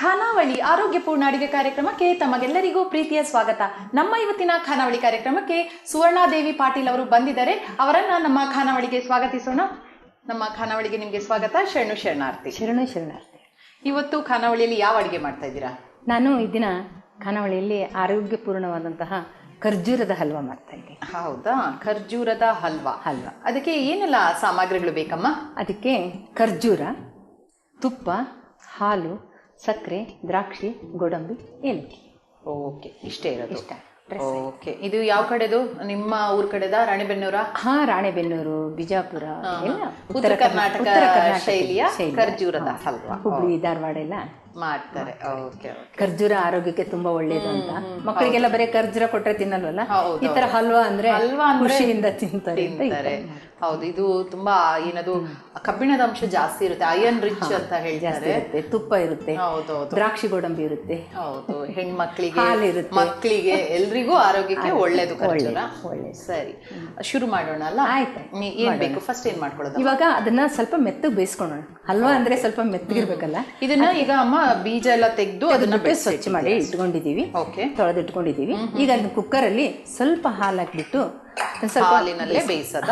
ಖಾನಾವಳಿ ಆರೋಗ್ಯಪೂರ್ಣ ಅಡಿಗೆ ಕಾರ್ಯಕ್ರಮಕ್ಕೆ ತಮಗೆಲ್ಲರಿಗೂ ಪ್ರೀತಿಯ ಸ್ವಾಗತ. ನಮ್ಮ ಇವತ್ತಿನ ಖಾನಾವಳಿ ಕಾರ್ಯಕ್ರಮಕ್ಕೆ ಸುವರ್ಣಾದೇವಿ ಪಾಟೀಲ್ ಅವರು ಬಂದಿದ್ದಾರೆ. ಅವರನ್ನ ನಮ್ಮ ಖಾನಾವಳಿಗೆ ಸ್ವಾಗತಿಸೋಣ. ನಮ್ಮ ಖಾನಾವಳಿಗೆ ನಿಮಗೆ ಸ್ವಾಗತ. ಶರಣು ಶರಣಾರ್ಥಿ. ಶರಣು ಶರಣಾರ್ಥಿ. ಇವತ್ತು ಖಾನಾವಳಿಯಲ್ಲಿ ಯಾವ ಅಡಿಗೆ ಮಾಡ್ತಾ ಇದ್ದೀರಾ? ನಾನು ಈ ದಿನ ಖಾನಾವಳಿಯಲ್ಲಿ ಆರೋಗ್ಯಪೂರ್ಣವಾದಂತಹ ಖರ್ಜೂರದ ಹಲ್ವಾ ಮಾಡ್ತಾ ಇದ್ದೀನಿ. ಹೌದಾ? ಖರ್ಜೂರದ ಹಲ್ವಾ. ಹಲ್ವಾ. ಅದಕ್ಕೆ ಏನೆಲ್ಲ ಸಾಮಗ್ರಿಗಳು ಬೇಕಮ್ಮ? ಅದಕ್ಕೆ ಖರ್ಜೂರ ತುಪ್ಪ ಹಾಲು ಸಕ್ಕರೆ ದ್ರಾಕ್ಷಿ ಗೋಡಂಬಿ ಏಲಕ್ಕಿ ಓಕೆ ಇಷ್ಟೇ ಇರೋದು. ಇಷ್ಟ ಓಕೆ ಇದು ಯಾವ ಕಡೆದು? ನಿಮ್ಮ ಊರ್ ಕಡೆದ? ರಾಣೆಬೆನ್ನೂರ? ಹಾ ರಾಣೆಬೆನ್ನೂರು ಬಿಜಾಪುರ ಎಲ್ಲ ಉತ್ತರ ಕರ್ನಾಟಕ ಶೈಲಿಯ. ಖರ್ಜೂರದ ಹಲ್ವಾ. ಹುಬ್ಳಿ ಧಾರವಾಡ ಎಲ್ಲ. ಮಾಡ್ತಾರೆ. ಖರ್ಜೂರ ಆರೋಗ್ಯಕ್ಕೆ ತುಂಬಾ ಒಳ್ಳೇದು ಅಂತ. ಮಕ್ಕಳಿಗೆಲ್ಲ ಬರೀ ಖರ್ಜೂರ ಕೊಟ್ರೆ ತಿನ್ನಲ್ವಲ್ಲ? ಈ ತರ ಹಲ್ವಾ ಅಂದ್ರೆ ಹಲ್ವಾ ಖುಷಿಯಿಂದ ತಿಂತಾರೆ ಹೌದು ಇದು ತುಂಬಾ ಏನದು ಕಬ್ಬಿಣದ ಅಂಶ ಜಾಸ್ತಿ ಇರುತ್ತೆ. ಅಯನ್ ರಿಚ್ ಅಂತ ಹೇಳ್ತಾರೆ. ತುಪ್ಪ ಇರುತ್ತೆ. ದ್ರಾಕ್ಷಿ ಗೋಡಂಬಿ ಇರುತ್ತೆ. ಹೌದು ಹೆಣ್ಮಕ್ಳಿಗೆ ಹಾಲು ಇರುತ್ತೆ. ಮಕ್ಕಳಿಗೆ ಎಲ್ರಿಗೂ ಆರೋಗ್ಯಕ್ಕೆ ಒಳ್ಳೇದು ಖರ್ಜೂರ. ಒಳ್ಳೇದು. ಸರಿ ಶುರು ಮಾಡೋಣ ಅಲ್ಲ? ಆಯ್ತು. ಏನ್ ಬೇಕು? ಫಸ್ಟ್ ಏನ್ ಮಾಡ್ಕೊಳ್ಳೋದು? ಇವಾಗ ಅದನ್ನ ಸ್ವಲ್ಪ ಮೆತ್ತಗೆ ಬೇಯಿಸ್ಕೊಳ್ಳೋಣ. ಹಲ್ವಾ ಅಂದ್ರೆ ಸ್ವಲ್ಪ ಮೆತ್ತಗಿರ್ಬೇಕಲ್ಲ? ಇದನ್ನ ಈಗ ಅಮ್ಮ ಬೀಜ ಎಲ್ಲ ತೆಗೆದು ಅದನ್ನ ಸ್ವಚ್ಛ ಮಾಡಿ ಇಟ್ಕೊಂಡಿದ್ದೀವಿ ಓಕೆ. ತೊಳೆದು ಇಟ್ಕೊಂಡಿದೀವಿ ಈಗ ಅದನ್ನ ಕುಕ್ಕರಲ್ಲಿ ಸ್ವಲ್ಪ ಹಾಲು ಹಾಕ್ಬಿಟ್ಟು ಸ್ವಲ್ಪ ಹಾಲಿನಲ್ಲೇ ಬೇಯಿಸದ?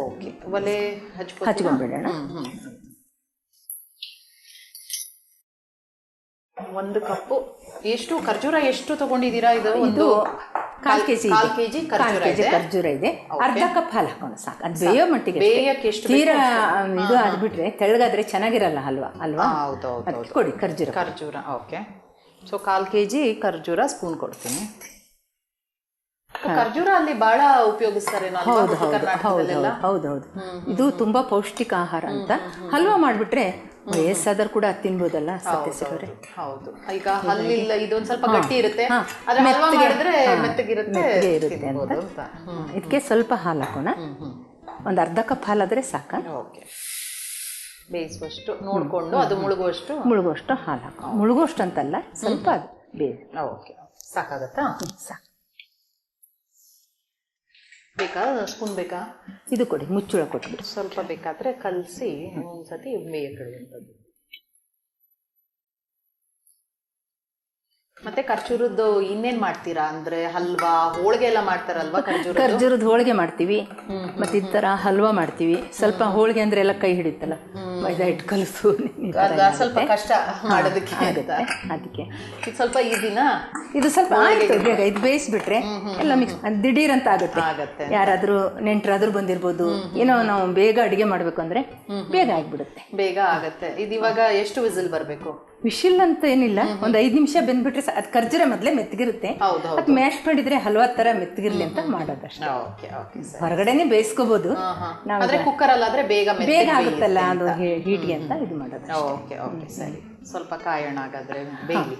ಓಕೆ. ಒಲೆ ಹಚ್ಕೊ ಹಚ್ಕೊಂಡ್ಬಿಡೋಣ. ಒಂದು ಕಪ್ಪು. ಎಷ್ಟು ಖರ್ಜೂರ ಎಷ್ಟು ತಗೊಂಡಿದ್ದೀರಾ ಇದು ಒಂದು ಕಾಲ್ ಕೆಜಿ ಕಾಲ್ ಕೆಜಿ ಕಾಲ್ ಖರ್ಜೂರ ಕೆಜಿ ಇದೆ. ಖರ್ಜೂರ ಇದೆ. ಅರ್ಧ ಕಪ್ ಹಾಲು ಹಾಕೋಣ ಸಾಕು. ಅದು ಬೇಯೋ ಮಟ್ಟಿಗೆ ಅಷ್ಟೇ. ಬೇಯಕ್ಕೆ ಎಷ್ಟು ತೀರಾ ಇದು ಆಗ್ಬಿಟ್ರೆ ತೆಳ್ಳಗಾದ್ರೆ ಚೆನ್ನಾಗಿರಲ್ಲ ಹಲ್ವಾ ಅಲ್ವಾ? ಹೌದು ಹೌದು ಅದಕ್ಕೆ ಕೊಡಿ ಖರ್ಜೂರ. ಖರ್ಜೂರ ಓಕೆ. ಸೊ ಕಾಲ್ ಕೆ ಜಿ ಖರ್ಜೂರ ಸ್ಪೂನ್ ಕೊಡ್ತೀನಿ. ಖರ್ಜೂರ ಅಲ್ಲಿ ಬಹಳ ಉಪಯೋಗಿಸ್ತಾರೆ ಹೌದು ಹೌದು ಹೌದು ಹೌದು ಹೌದು ಇದು ತುಂಬಾ ಪೌಷ್ಟಿಕ ಆಹಾರ ಅಂತ. ಹಲ್ವಾ ಮಾಡ್ಬಿಟ್ರೆ ವಯಸ್ಸಾದ್ರೂ ಕೂಡ ತಿನ್ಬೋದಲ್ಲ ಸತ್ಯ ಸಿಗೋರೆ ಹೌದು ಈಗ ಹಲ್ಲಿಲ್ಲ ಇದೊಂದು ಸ್ವಲ್ಪ ಗಟ್ಟಿ ಇರುತ್ತೆ. ಮೆತ್ತಗಿರುತ್ತೆ ಮೆತ್ತಗೆ ಇರುತ್ತೆ ಅಂತ. ಇದಕ್ಕೆ ಸ್ವಲ್ಪ ಹಾಲು ಹಾಕೋಣ. ಒಂದು ಅರ್ಧ ಕಪ್ ಹಾಲಾದ್ರೆ ಸಾಕ? ಓಕೆ. ಬೇಯಿಸುವಷ್ಟು ನೋಡ್ಕೊಂಡು ಅದು ಮುಳುಗುವಷ್ಟು ಮುಳುಗುವಷ್ಟು ಹಾಲು ಹಾಕೋ ಮುಳುಗುವಷ್ಟು ಅಂತಲ್ಲ ಸ್ವಲ್ಪ ಅದು ಬೇರೆ ಓಕೆ ಸಾಕಾಗತ್ತಾ? ಸಾಕು. ಬೇಕಾ? ಸ್ಪೂನ್ ಬೇಕಾ? ಇದು ಕೊಡಿ ಮುಚ್ಚಳ ಕೊಟ್ಬಿಡಿ. ಸ್ವಲ್ಪ ಬೇಕಾದರೆ ಕಲಸಿ ಒಂದ್ಸತಿ ಬೇಯಕ್ಕಿಡುವಂಥದ್ದು ಮತ್ತೆ ಖರ್ಜೂರದ್ದು ಇನ್ನೇನ್ ಮಾಡ್ತೀರಾ? ಅಂದ್ರೆ ಹಲ್ವಾ ಹೋಳಿಗೆ ಎಲ್ಲ ಮಾಡ್ತಾರಲ್ವಾ ಖರ್ಜೂರ ಖರ್ಜೂರದ ಹೋಳಿಗೆ ಮಾಡ್ತೀವಿ. ಮತ್ತೆ ಈ ತರ ಹಲ್ವಾ ಮಾಡ್ತೀವಿ. ಸ್ವಲ್ಪ ಹೋಳಿಗೆ ಅಂದ್ರೆ ಎಲ್ಲ ಕೈ ಹಿಡಿತಲ್ಲ. ಮೈದಾ ಹಿಟ್ಟು ಕಲಸು. ಸ್ವಲ್ಪ ಕಷ್ಟ ಮಾಡೋದಕ್ಕೆ ಅದಕ್ಕೆ. ಇದು ಸ್ವಲ್ಪ ಈಸಿನ? ಇದು ಸ್ವಲ್ಪ ಆಯ್ತು. ಬೇಗ ಇದು ಬೇಯಿಸ್ಬಿಟ್ರೆ ಎಲ್ಲ ಮಿಕ್ಸ್ ದಿಢೀರ್ ಅಂತ ಆಗುತ್ತೆ. ಆಗತ್ತೆ. ಯಾರಾದ್ರೂ ನೆಂಟರಾದ್ರೂ ಬಂದಿರ್ಬೋದು. ಏನೋ ನಾವು ಬೇಗ ಅಡಿಗೆ ಮಾಡ್ಬೇಕು ಅಂದ್ರೆ ಬೇಗ ಆಗ್ಬಿಡುತ್ತೆ. ಬೇಗ ಆಗತ್ತೆ. ಇದು ಇವಾಗ ಎಷ್ಟು ವಿಸಿಲ್ ಬರ್ಬೇಕು? ವಿಶಿಲ್ ಅಂತ ಏನಿಲ್ಲ ಒಂದ್ ಐದ್ ನಿಮಿಷ ಬೆಂದ್ಬಿಟ್ರೆ ಅದ್ ಖರ್ಜೂರ ಮೊದ್ಲೇ ಮೆತ್ತಗಿರುತ್ತೆ ಅದ್ ಮ್ಯಾಶ್ ಮಾಡಿದ್ರೆ ಹಲ್ವಾ ತರ ಮೆತ್ತಗಿರ್ಲಿ ಅಂತ ಮಾಡೋದಷ್ಟೇ. ಓಕೆ ಓಕೆ ಸರಿ ಹೊರಗಡೆನೆ ಬೇಯಿಸ್ಕೋಬಹುದು ಕುಕ್ಕರ್ ಅಲ್ಲಾದ್ರೆ ಬೇಗ ಬೇಗ ಆಗುತ್ತಲ್ಲ ಅದು ಹೀಟ್ಗೆ ಅಂತ ಇದು ಮಾಡೋದು ಓಕೆ ಓಕೆ ಸರಿ. ಸ್ವಲ್ಪ ಕಾಯೋಣ ಹಾಗಾದ್ರೆ ಬೇಯಲಿ.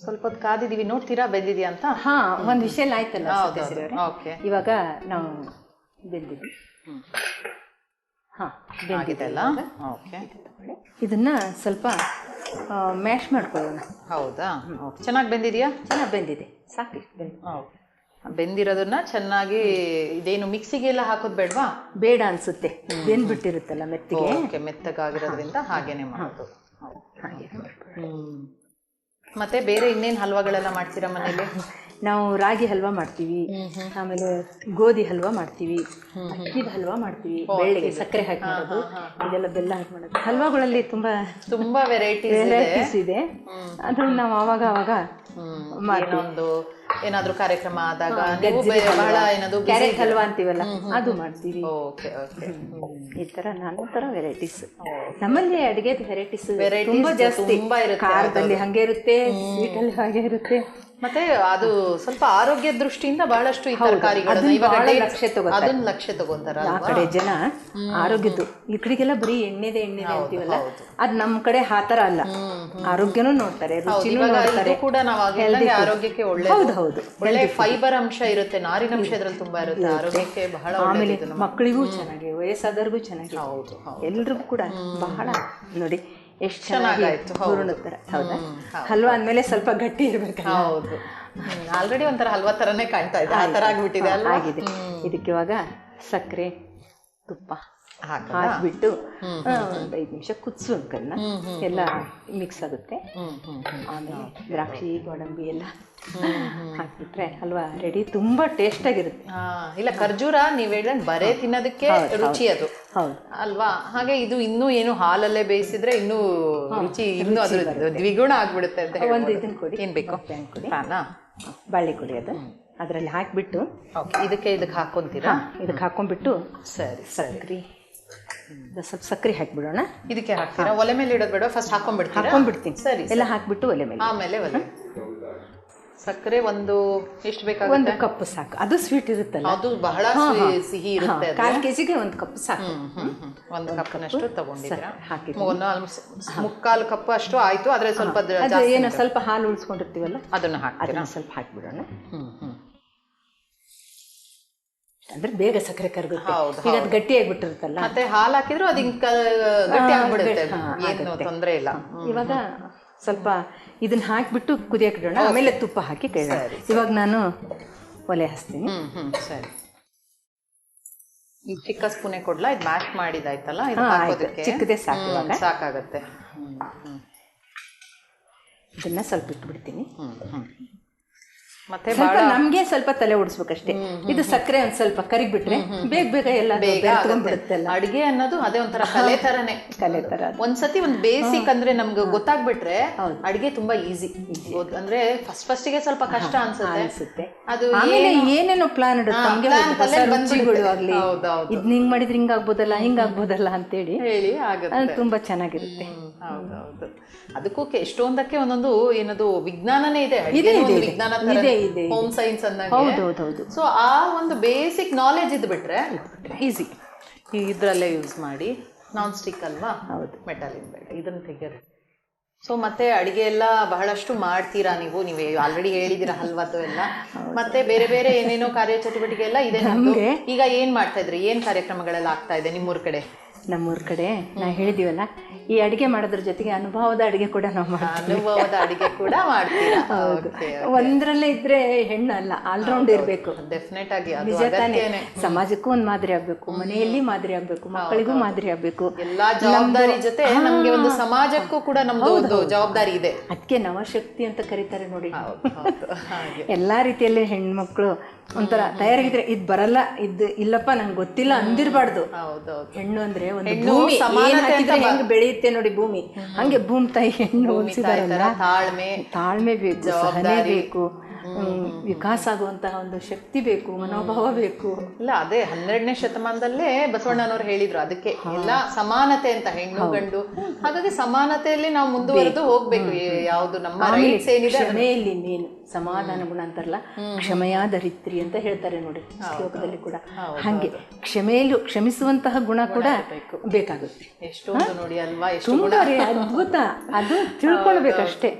ಸ್ವಲ್ಪ ಹೊತ್ತು ಕಾದಿದೀವಿ ನೋಡ್ತೀರಾ ಬೆಂದಿದ್ಯಾ ಅಂತ? ಹಾ ಒಂದ್ ವಿಷಯ ಆಯ್ತಲ್ಲ ಓಕೆ. ಇವಾಗ ನಾವು ಬೆಂದಿದ್ವಿ. ಹಾ ಬೆಂದಿದೆ ಅಲ್ಲ? ಓಕೆ. ಇದನ್ನ ಸ್ವಲ್ಪ ಮ್ಯಾಶ್ ಮಾಡ್ಕೊಳ್ಳೋಣ. ಹೌದಾ? ಓಕೆ ಚೆನ್ನಾಗಿ ಬೆಂದಿದೆಯಾ? ಚೆನ್ನಾಗಿ ಬೆಂದಿದೆ. ಸಾಕು ಓಕೆ ಬೆಂದಿರೋದನ್ನ ಚೆನ್ನಾಗಿ ಇದೇನು ಮಿಕ್ಸಿಗೆಲ್ಲ ಹಾಕೋದು ಬೇಡವಾ? ಬೇಡ ಅನ್ಸುತ್ತೆ. ಬೆಂದ್ಬಿಟ್ಟಿರುತ್ತಲ್ಲ ಮೆತ್ತಿಗೆ. ಓಕೆ ಮೆತ್ತಗಾಗಿರೋದ್ರಿಂದ ಹಾಗೇನೆ ಮಾಡೋದು. ಹಾಗೆ. ಹ್ಮ್. ಮತ್ತೆ ಬೇರೆ ಇನ್ನೇನು ಹಲ್ವಾಗಳೆಲ್ಲ ಮಾಡ್ತೀರಾ ಮನೇಲಿ? ನಾವು ರಾಗಿ ಹಲ್ವಾ ಮಾಡ್ತೀವಿ ಆಮೇಲೆ ಗೋಧಿ ಹಲ್ವಾ ಮಾಡ್ತೀವಿ ಅಕ್ಕಿದ ಹಲ್ವಾ ಮಾಡ್ತೀವಿ ಬೆಳ್ಳಿಗೆ ಸಕ್ಕರೆ ಹಾಕಿ ಮಾಡೋದು ಇದೆಲ್ಲ ಬೆಲ್ಲ ಹಾಕಿ ಮಾಡೋದು. ಹಲ್ವಾಗಳಲ್ಲಿ ತುಂಬಾ ತುಂಬಾ ವೆರೈಟೀಸ್ ಇದೆ. ವೆರೈಟೀಸ್ ಇದೆ. ಅದನ್ನ ನಾವು ಆವಾಗ ಅವಾಗ ಮಾಡೋದು ಏನೊಂದು ಏನಾದ್ರೂ ಕಾರ್ಯಕ್ರಮ ಆದಾಗ ಬಹಳ ಏನದು ಕ್ಯಾರೆಟ್ ಹಲ್ವಾ ಅಂತೀವಲ್ಲ ಅದು ಮಾಡ್ತೀವಿ. ಓಕೆ ಓಕೆ ಈ ತರ ನಾನಾ ತರ ವೆರೈಟೀಸ್ ನಮ್ಮಲ್ಲಿ ಅಡಿಗೆ ವೆರೈಟೀಸ್ ತುಂಬಾ ಜಾಸ್ತಿ. ತುಂಬಾ ಇರುತ್ತೆ, ಖಾರದಲ್ಲಿ ಹಂಗೆ ಇರುತ್ತೆ ಸ್ವೀಟ್ ಅಲ್ಲಿ ಹಾಗೆ ಇರುತ್ತೆ. ಮತ್ತೆ ಅದು ಸ್ವಲ್ಪ ಆರೋಗ್ಯ ದೃಷ್ಟಿಯಿಂದ ಬಹಳಷ್ಟು ಈ ತರಕಾರಿಗಳನ್ನು ಇವಾಗ ಲಕ್ಷ್ಯ. ಅದನ್ನ ಲಕ್ಷ್ಯ ತಗೊಂತಾರೆ ಆ ಕಡೆ ಜನ ಆರೋಗ್ಯದ್ದು ಈ ಕಡೆಗೆಲ್ಲ ಬರೀ ಎಣ್ಣೆದೆ ಎಣ್ಣೆದೆ ಅಂತೀವಲ್ಲ? ಅದ್ ನಮ್ ಕಡೆ ಆ ತರ ಅಲ್ಲ. ಆರೋಗ್ಯನೂ ನೋಡ್ತಾರೆ ರುಚಿನೂ ನೋಡ್ತಾರೆ. ಕೂಡ ನಾವು ಆರೋಗ್ಯಕ್ಕೆ ಒಳ್ಳೆ ಹೌದು ಹೌದು. ಒಳ್ಳೆ ಫೈಬರ್ ಅಂಶ ಇರುತ್ತೆ ನಾರಿನ ಅಂಶ ಇದ್ರಲ್ಲಿ ತುಂಬಾ ಇರುತ್ತೆ. ಆರೋಗ್ಯಕ್ಕೆ ಬಹಳ ಆಮೇಲೆ ಮಕ್ಕಳಿಗೂ ಚೆನ್ನಾಗಿ ವಯಸ್ಸಾದವ್ರಿಗೂ ಚೆನ್ನಾಗಿ. ಹೌದು ಎಲ್ರಿಗೂ ಕೂಡ ಬಹಳ ನೋಡಿ. ಎಷ್ಟು ಚೆನ್ನಾಗಾಯ್ತು, ಚೆನ್ನಾಗಿ ಹೂರ್ಣ ತರ ಹೌದಾ? ಹಲ್ವಾ ಅಂದಮೇಲೆ ಸ್ವಲ್ಪ ಗಟ್ಟಿ ಇರಬೇಕಲ್ಲ. ಹೌದು. ಆಲ್ರೆಡಿ ಒಂಥರ ಹಲ್ವಾ ತರನೇ ಕಾಣ್ತಾ ಇದೆ. ಆ ತರ ಆಗಿಬಿಟ್ಟಿದೆ ಅಲ್ಲ ಆಗಿದೆ. ಇದಕ್ಕೆ ಇವಾಗ ಸಕ್ಕರೆ ತುಪ್ಪ? ಹಾಕ್ಬಿಟ್ಟು ಒಂದು ಐದು ನಿಮಿಷ ಕುದಿಸು ಅಂಕಲ್ನ. ಎಲ್ಲ ಮಿಕ್ಸ್ ಆಗುತ್ತೆ. ಆಮೇಲೆ ದ್ರಾಕ್ಷಿ ಗೋಡಂಬಿ ಎಲ್ಲ ಹಾಕ್ಬಿಟ್ರೆ ಅಲ್ವಾ? ರೆಡಿ ತುಂಬಾ ಟೇಸ್ಟ್ ಆಗಿರುತ್ತೆ. ಇಲ್ಲ ಖರ್ಜೂರ ನೀವ್ ಹೇಳಿದಂಗೆ ಬರೇ ತಿನ್ನೋದಕ್ಕೆ ರುಚಿ ಅದು. ಅಲ್ವಾ? ಹಾಗೆ ಇದು ಇನ್ನೂ ಏನು ಹಾಲಲ್ಲೇ ಬೇಯಿಸಿದ್ರೆ ಇನ್ನೂ ರುಚಿ ಇನ್ನೂ ಅದ್ರ ದ್ವಿಗುಣ ಆಗ್ಬಿಡುತ್ತೆ ಅಂತ ಒಂದು. ಇದನ್ನ ಕೊಡಿ. ಏನ್ ಬೇಕು? ಬಾಳೆ ಕೊಡಿ ಅದು. ಅದರಲ್ಲಿ ಹಾಕಿಬಿಟ್ಟು ಇದಕ್ಕೆ ಇದಕ್ಕೆ ಹಾಕೊಂತೀರಾ? ಇದಕ್ಕೆ ಹಾಕೊಂಡ್ಬಿಟ್ಟು ಸರಿ ಸರಿ. ಸ್ವಲ್ಪ ಸಕ್ಕರೆ ಹಾಕ್ಬಿಡೋಣ. ಇದಕ್ಕೆ ಹಾಕ್ತೀರಾ? ಒಲೆ ಮೇಲೆ ಇಡೋದು ಬೇಡ ಫಸ್ಟ್ ಹಾಕೊಂಡ್ಬಿಡ್ತೀನಿ ಹಾಕೊಂಡ್ಬಿಡ್ತೀನಿ. ಸರಿ ಎಲ್ಲ ಹಾಕ್ಬಿಟ್ಟು ಒಲೆ ಮೇಲೆ ಆಮೇಲೆ ಒಲೆ ಸಕ್ಕರೆ ಒಂದು ಎಷ್ಟು ಒಂದು ಬೇಕಾಗುತ್ತೆ ಕಪ್ ಸಾಕು. ಅದು ಸ್ವೀಟ್ ಇರುತ್ತಲ್ಲ? ಅದು ಬಹಳ ಸಿಹಿ- ಸಿಹಿ ಇರುತ್ತೆ ಕಾಲ್ ಕಾಲು ಕೆ ಜಿಗೆ ಒಂದು ಕಪ್ ಸಾಕು. ಒಂದು ಕಪ್ನಷ್ಟು ತಗೊಂಡಿದ್ದೀರಾ. ಒಂದು ಮುಕ್ಕಾಲು ಕಪ್ ಅಷ್ಟು ಆಯ್ತು ಆದ್ರೆ ಸ್ವಲ್ಪ ಏನೋ ಸ್ವಲ್ಪ ಹಾಲು ಉಳಿಸ್ಕೊಂಡಿರ್ತೀವಲ್ಲ? ಅದನ್ನ ಹಾಕಿ ಅದನ್ನ ಸ್ವಲ್ಪ ಹಾಕಿಬಿಡೋಣ. ಹ್ಮ್ ಹ್ಮ್. ಅಂದ್ರೆ ಬೇಗ ಸಕ್ಕರೆ ಕರಗುತ್ತೆ. ಈಗ ಅದು ಗಟ್ಟಿ ಆಗ್ಬಿಟ್ಟಿರುತ್ತಲ್ಲ? ಮತ್ತೆ ಹಾಲು ಹಾಕಿದ್ರು ಅದು ಗಟ್ಟಿ ಆಗ್ಬಿಡುತ್ತೆ. ಏನು ತೊಂದ್ರೆ ಇಲ್ಲ. ಇವಾಗ ಸ್ವಲ್ಪ ಇದನ್ನ ಹಾಕ್ಬಿಟ್ಟು ಕುದಿಯಕ್ಕೆ ಇಡೋಣ ಆಮೇಲೆ ತುಪ್ಪ ಹಾಕಿ ಕೇಳೋಣ ಇವಾಗ ನಾನು ಒಲೆ ಹಚ್ತೀನಿ. ಸರಿ. ಚಿಕ್ಕ ಸ್ಪೂನೆ ಕೊಡ್ಲಾ? ಇದು ಮ್ಯಾಶ್ ಮಾಡಿದಾಯ್ತಲ್ಲ? ಇದು ಹಾ, ಆಯ್ತು. ಹಾಕೋದಕ್ಕೆ? ಚಿಕ್ಕದೇ ಸಾಕು ಹ್ಮ್, ಇವಾಗ. ಸಾಕಾಗತ್ತೆ. ಇದನ್ನ ಸ್ವಲ್ಪ ಇಟ್ಬಿಡ್ತೀನಿ. ಹ್ಮ್. ಸ್ವಲ್ಪ ನಮ್ಗೆ ಸ್ವಲ್ಪ ತಲೆ ಓಡಿಸ್ಬೇಕಷ್ಟೇ. ಇದು ಸಕ್ಕರೆ ಒಂದ್ ಸ್ವಲ್ಪ ಕರಿಗ್ಬಿಟ್ರೆ ಬೇಗ ಬೇಗ ಎಲ್ಲ ಅಡಿಗೆ ಅನ್ನೋದು ಅದೇ ಒಂಥರ ಕಲೆ ತರನೇ. ಕಲೆ ತರ. ಒಂದ್ಸತಿ ಒಂದ್ ಬೇಸಿಕ್ ಅಂದ್ರೆ ನಮ್ಗೆ ಗೊತ್ತಾಗ್ಬಿಟ್ರೆ ಅಡಿಗೆ ತುಂಬಾ ಈಸಿ ಅಂದ್ರೆ ಫಸ್ಟ್ ಫಸ್ಟ್ಗೆ ಸ್ವಲ್ಪ ಕಷ್ಟ ಅನ್ಸುತ್ತೆ. ಅದು ಏನೇನು ಪ್ಲಾನ್ ಇಡುತ್ತೆ ನಮ್ಗೆ. ಆಗ್ಲಿ. ಇದ್ ಹಿಂಗ್ ಮಾಡಿದ್ರೆ ಹಿಂಗ್ ಆಗ್ಬೋದಲ್ಲ ಹಿಂಗ್ ಆಗ್ಬೋದಲ್ಲ ಅಂತೇಳಿ. ಹೇಳಿ ತುಂಬಾ ಚೆನ್ನಾಗಿರುತ್ತೆ. ಹೌದೌದು. ಅದಕ್ಕೂ ಎಷ್ಟೊಂದಕ್ಕೆ ಒಂದೊಂದು ಏನದು ವಿಜ್ಞಾನನೇ ಇದೆ. ಇದೆ. ವಿಜ್ಞಾನ ಇದೆ, ಇದೆ, ಹೋಮ್ ಸೈನ್ಸ್ ಹೌದು ಹೌದೌದೌದು ಸೊ ಆ ಒಂದು ಬೇಸಿಕ್ ನಾಲೆಜ್ ಇದ್ಬಿಟ್ರೆ ಈಸಿ ಇದ್ರಲ್ಲೇ ಯೂಸ್ ಮಾಡಿ. ನಾನ್ ಸ್ಟಿಕ್ ಅಲ್ವಾ? ಹೌದು. ಮೆಟಲಿನ ಬೇಡ. ಇದನ್ನ ತೆಗೆಯೋದು. ಸೊ ಮತ್ತೆ ಅಡಿಗೆ ಎಲ್ಲ ಬಹಳಷ್ಟು ಮಾಡ್ತೀರಾ ನೀವು? ನೀವು ಆಲ್ರೆಡಿ ಹೇಳಿದಿರ ಹಲ್ವತ್ತು ಎಲ್ಲ. ಮತ್ತೆ ಬೇರೆ ಬೇರೆ ಏನೇನೋ ಕಾರ್ಯಚಟುವಟಿಕೆ ಎಲ್ಲ ಇದೆ. ಈಗ ಏನ್ ಮಾಡ್ತಾ ಇದ್ರಿ? ಏನ್ ಕಾರ್ಯಕ್ರಮಗಳೆಲ್ಲ ಆಗ್ತಾ ಇದೆ ನಿಮ್ಮೂರ್ ಕಡೆ? ನಮ್ಮೂರ್ ಕಡೆ ನಾ ಹೇಳಿದೀವಲ್ಲ ಈ ಅಡಿಗೆ ಮಾಡೋದ್ರ ಜೊತೆಗೆ ಅನುಭವದ ಅಡಿಗೆ ಕೂಡ ನಾವು ಮಾಡ್ತೀವಿ. ಅನುಭವದ ಅಡಿಗೆ ಕೂಡ ಮಾಡ್ತೀವಿ ಒಂದ್ರಲ್ಲೇ ಇದ್ರೆ ಹೆಣ್ಣು ಅಲ್ಲ ಆಲ್ರೌಂಡ್ ಇರ್ಬೇಕು. ಡೆಫಿನೆಟ್ ಆಗಿ ನಿಜ ತಾನೇ. ಸಮಾಜಕ್ಕೂ ಒಂದ್ ಮಾದರಿ ಆಗ್ಬೇಕು ಮನೆಯಲ್ಲಿ ಮಾದರಿ ಆಗ್ಬೇಕು ಮಕ್ಕಳಿಗೂ ಮಾದರಿ ಆಗ್ಬೇಕು. ಎಲ್ಲಾ ಜವಾಬ್ದಾರಿ ಜೊತೆ ನಮ್ಗೆ ಒಂದು ಸಮಾಜಕ್ಕೂ ಕೂಡ ನಮ್ದು ಒಂದು ಜವಾಬ್ದಾರಿ ಇದೆ. ಅದಕ್ಕೆ ನವಶಕ್ತಿ ಅಂತ ಕರೀತಾರೆ ನೋಡಿ. ಎಲ್ಲಾ ರೀತಿಯಲ್ಲಿ ಹೆಣ್ಮಕ್ಳು ಒಂಥರ ತಯಾರಾಗಿದ್ರೆ ಇದ್ ಬರಲ್ಲ ಇದ್ ಇಲ್ಲಪ್ಪ ನಂಗೆ ಗೊತ್ತಿಲ್ಲ ಅಂದಿರ್ಬಾರ್ದು. ಹೆಣ್ಣು ಅಂದ್ರೆ ಒಂದು ಭೂಮಿ ಹೆಂಗ್ ಬೆಳೆಯುತ್ತೆ ನೋಡಿ ಭೂಮಿ. ಹಂಗೆ ಭೂಮಿ ತಾಯಿ ಹೆಣ್ಣು ತಾಳ್ಮೆ ತಾಳ್ಮೆ ಬೇಕು ಸಹನೆ ಬೇಕು. ವಿಕಾಸ ಆಗುವಂತಹ ಒಂದು ಶಕ್ತಿ ಬೇಕು ಮನೋಭಾವ ಬೇಕು. ಇಲ್ಲ ಅದೇ ಹನ್ನೆರಡನೇ ಶತಮಾನದಲ್ಲೇ ಬಸವಣ್ಣನವರು ಹೇಳಿದ್ರು ಅದಕ್ಕೆ ಎಲ್ಲ ಸಮಾನತೆ ಅಂತ ಹೆಣ್ಣು ಗಂಡು ಹಾಗಾಗಿ ಸಮಾನತೆಯಲ್ಲಿ ನಾವು ಮುಂದುವರೆದು ಹೋಗ್ಬೇಕು ಯಾವುದು ನಮ್ಮ ರೈಟ್ಸ್ ಏನಿದೆ ಕ್ಷಮೆಯಲ್ಲಿ ಮೇನ್ ಸಮಾಧಾನ ಗುಣ ಅಂತಾರಲ್ಲ ಕ್ಷಮೆಯಾದರಿತ್ರಿ ಅಂತ ಹೇಳ್ತಾರೆ ನೋಡಿ ಶ್ಲೋಕದಲ್ಲಿ ಕೂಡ. ಹಂಗೆ ಕ್ಷಮೆಯಲ್ಲೂ ಕ್ಷಮಿಸುವಂತಹ ಗುಣ ಕೂಡ ಬೇಕಾಗುತ್ತೆ. ಎಷ್ಟೊಂದು ನೋಡಿ ಅಲ್ವಾ ಅದ್ಭುತ. ಅದು ತಿಳ್ಕೊಳ್ಬೇಕಷ್ಟೇ.